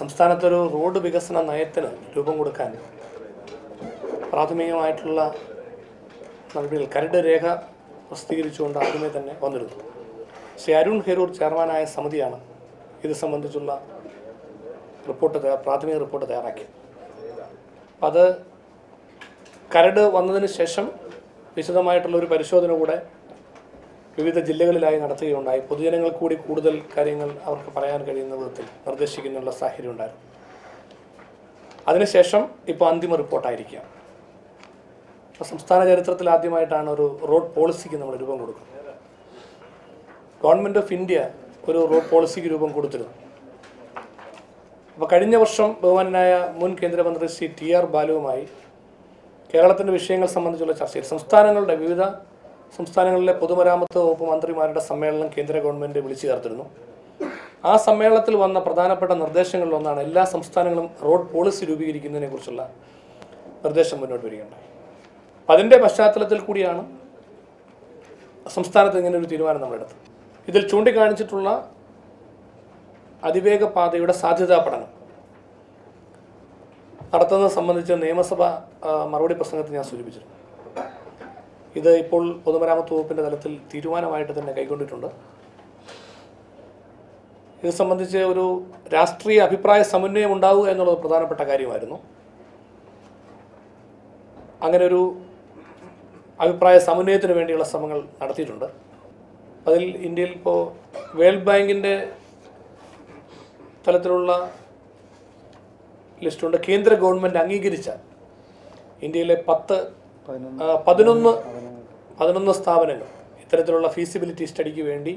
സംസ്ഥാനത്തൊരു road വികസന നയത്തിന് രൂപം കൊടുക്കാൻ പ്രാഥമികമായിട്ടുള്ള നടപടികൾ കരട് രേഖ പ്രസിദ്ധീകരിച്ചുകൊണ്ട് ആദ്യമേ തന്നെ വന്നിരുന്നു. ശ്രീ അരുൺ ഹെരൂർ ചെയർമാനായ സമിതിയാണ് ഇത് സംബന്ധിച്ചുള്ള റിപ്പോർട്ട് പ്രാഥമിക റിപ്പോർട്ട് തയ്യാറാക്കിയത്. അത് കരട് വന്നതിന് ശേഷം വിശദമായിട്ടുള്ള ഒരു പരിശോധന കൂടെ വിവിധ ജില്ലകളിലായി നടത്തുകയുണ്ടായി. പൊതുജനങ്ങൾ കൂടി കൂടുതൽ കാര്യങ്ങൾ അവർക്ക് പറയാൻ കഴിയുന്ന വിധത്തിൽ നിർദ്ദേശിക്കുന്നുള്ള സാഹചര്യം ഉണ്ടായിരുന്നു. അതിനുശേഷം ഇപ്പോൾ അന്തിമ റിപ്പോർട്ടായിരിക്കുക അപ്പോൾ സംസ്ഥാന ചരിത്രത്തിൽ ആദ്യമായിട്ടാണ് ഒരു റോഡ് പോളിസിക്ക് നമ്മൾ രൂപം കൊടുക്കുന്നത്. ഗവൺമെന്റ് ഓഫ് ഇന്ത്യ ഒരു റോഡ് പോളിസിക്ക് രൂപം കൊടുത്തിരുന്നു. അപ്പോൾ കഴിഞ്ഞ വർഷം ബഹുമാനായ മുൻ കേന്ദ്രമന്ത്രി ശ്രീ ടി ആർ ബാലുവുമായി കേരളത്തിന്റെ വിഷയങ്ങൾ സംബന്ധിച്ചുള്ള ചർച്ചയിൽ സംസ്ഥാനങ്ങളുടെ വിവിധ സംസ്ഥാനങ്ങളിലെ പൊതുമരാമത്ത് വകുപ്പ് മന്ത്രിമാരുടെ സമ്മേളനം കേന്ദ്ര ഗവൺമെന്റ് വിളിച്ചു ചേർത്തിരുന്നു. ആ സമ്മേളനത്തിൽ വന്ന പ്രധാനപ്പെട്ട നിർദ്ദേശങ്ങളിലൊന്നാണ് എല്ലാ സംസ്ഥാനങ്ങളും റോഡ് പോളിസി രൂപീകരിക്കുന്നതിനെ കുറിച്ചുള്ള നിർദ്ദേശം മുന്നോട്ട് വരികയുണ്ടായി. അപ്പം അതിന്റെ പശ്ചാത്തലത്തിൽ കൂടിയാണ് സംസ്ഥാനത്ത് ഇങ്ങനെ ഒരു തീരുമാനം നമ്മളെടുത്തത് ഇതിൽ ചൂണ്ടിക്കാണിച്ചിട്ടുള്ള അതിവേഗ പാതയുടെ സാധ്യതാ പഠനം. നടത്തുന്നത് സംബന്ധിച്ച നിയമസഭ മറുപടി പ്രസംഗത്തിൽ ഞാൻ സൂചിപ്പിച്ചിരുന്നു. ഇത് ഇപ്പോൾ പൊതുമരാമത്ത് വകുപ്പിന്റെ തലത്തിൽ തീരുമാനമായിട്ട് തന്നെ കൈക്കൊണ്ടിട്ടുണ്ട്. ഇത് സംബന്ധിച്ച് ഒരു രാഷ്ട്രീയ അഭിപ്രായ സമന്വയം ഉണ്ടാവുക എന്നുള്ളത് പ്രധാനപ്പെട്ട കാര്യമായിരുന്നു. അങ്ങനെ ഒരു അഭിപ്രായ സമന്വയത്തിന് വേണ്ടിയുള്ള ശ്രമങ്ങൾ നടത്തിയിട്ടുണ്ട്. അതിൽ ഇന്ത്യയിൽ ഇപ്പോൾ വേൾഡ് ബാങ്കിന്റെ തലത്തിലുള്ള ലിസ്റ്റുണ്ട്. കേന്ദ്ര ഗവൺമെന്റ് അംഗീകരിച്ച ഇന്ത്യയിലെ പത്ത് പതിനൊന്ന് പതിനൊന്ന് സ്ഥാപനങ്ങൾ. ഇത്തരത്തിലുള്ള ഫീസിബിലിറ്റി സ്റ്റഡിക്ക് വേണ്ടി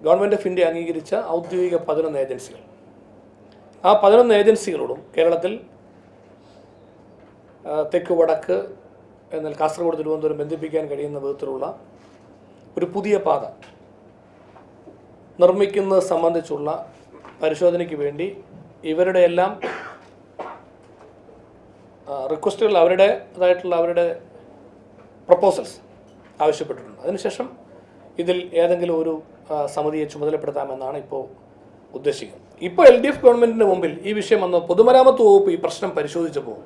ഗവൺമെന്റ് ഓഫ് ഇന്ത്യ അംഗീകരിച്ച ഔദ്യോഗിക പതിനൊന്ന് ഏജൻസികൾ ആ പതിനൊന്ന് ഏജൻസികളോടും കേരളത്തിൽ തെക്ക് വടക്ക് എന്നാൽ കാസർഗോഡ് തിരുവനന്തപുരം ബന്ധിപ്പിക്കാൻ കഴിയുന്ന വിധത്തിലുള്ള ഒരു പുതിയ പാത നിർമ്മിക്കുന്നത് സംബന്ധിച്ചുള്ള പരിശോധനയ്ക്ക് വേണ്ടി ഇവരുടെ എല്ലാം റിക്വസ്റ്റുകൾ അവരുടെ അതായിട്ടുള്ള അവരുടെ പ്രപ്പോസൽസ് ആവശ്യപ്പെട്ടിട്ടുണ്ട്. അതിനുശേഷം ഇതിൽ ഏതെങ്കിലും ഒരു സമിതിയെ ചുമതലപ്പെടുത്താമെന്നാണ് ഇപ്പോൾ ഉദ്ദേശിക്കുന്നത്. ഇപ്പോൾ എൽ ഡി എഫ് ഗവൺമെന്റിന് മുമ്പിൽ ഈ വിഷയം വന്ന പൊതുമരാമത്ത് വകുപ്പ് ഈ പ്രശ്നം പരിശോധിച്ചപ്പോൾ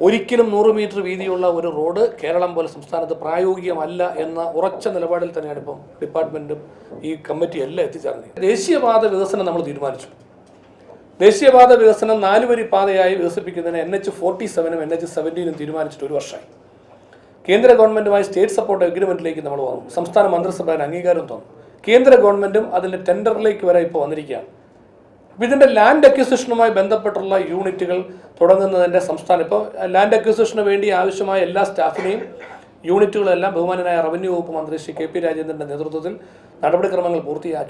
ഒരിക്കലും നൂറ് മീറ്റർ വീതിയുള്ള ഒരു റോഡ് കേരളം പോലെ സംസ്ഥാനത്ത് പ്രായോഗികമല്ല എന്ന ഉറച്ച നിലപാടിൽ തന്നെയാണ് ഇപ്പം ഡിപ്പാർട്ട്മെന്റും ഈ കമ്മിറ്റിയെല്ലാം എത്തിച്ചേർന്നത്. ദേശീയപാത വികസനം നമ്മൾ തീരുമാനിച്ചു. ദേശീയപാത വികസനം നാലുവരി പാതയായി വികസിപ്പിക്കുന്നതിന് എൻ എച്ച് ഫോർട്ടി സെവനും എൻ എച്ച് സെവന്റീനും തീരുമാനിച്ചിട്ട് ഒരു വർഷമായി. കേന്ദ്ര ഗവൺമെന്റുമായി സ്റ്റേറ്റ് സപ്പോർട്ട് അഗ്രിമെന്റിലേക്ക് നമ്മൾ വന്നു സംസ്ഥാന മന്ത്രിസഭയുടെ അംഗീകാരം തന്നു കേന്ദ്ര ഗവൺമെന്റും അതിന്റെ ടെൻഡറിലേക്ക് വരെ ഇപ്പോൾ വന്നിരിക്കുകയാണ്. അപ്പോൾ ഇതിന്റെ ലാൻഡ് അക്വിസിഷനുമായി ബന്ധപ്പെട്ടുള്ള യൂണിറ്റുകൾ തുടങ്ങുന്നതിന്റെ സംസ്ഥാനം. ഇപ്പോൾ ലാൻഡ് അക്വിസിഷന് വേണ്ടി ആവശ്യമായ എല്ലാ സ്റ്റാഫിനെയും യൂണിറ്റുകളെല്ലാം ബഹുമാനനായ റവന്യൂ വകുപ്പ് മന്ത്രി ശ്രീ കെ പി രാജേന്ദ്രന്റെ നേതൃത്വത്തിൽ നടപടിക്രമങ്ങൾ പൂർത്തിയാക്കി.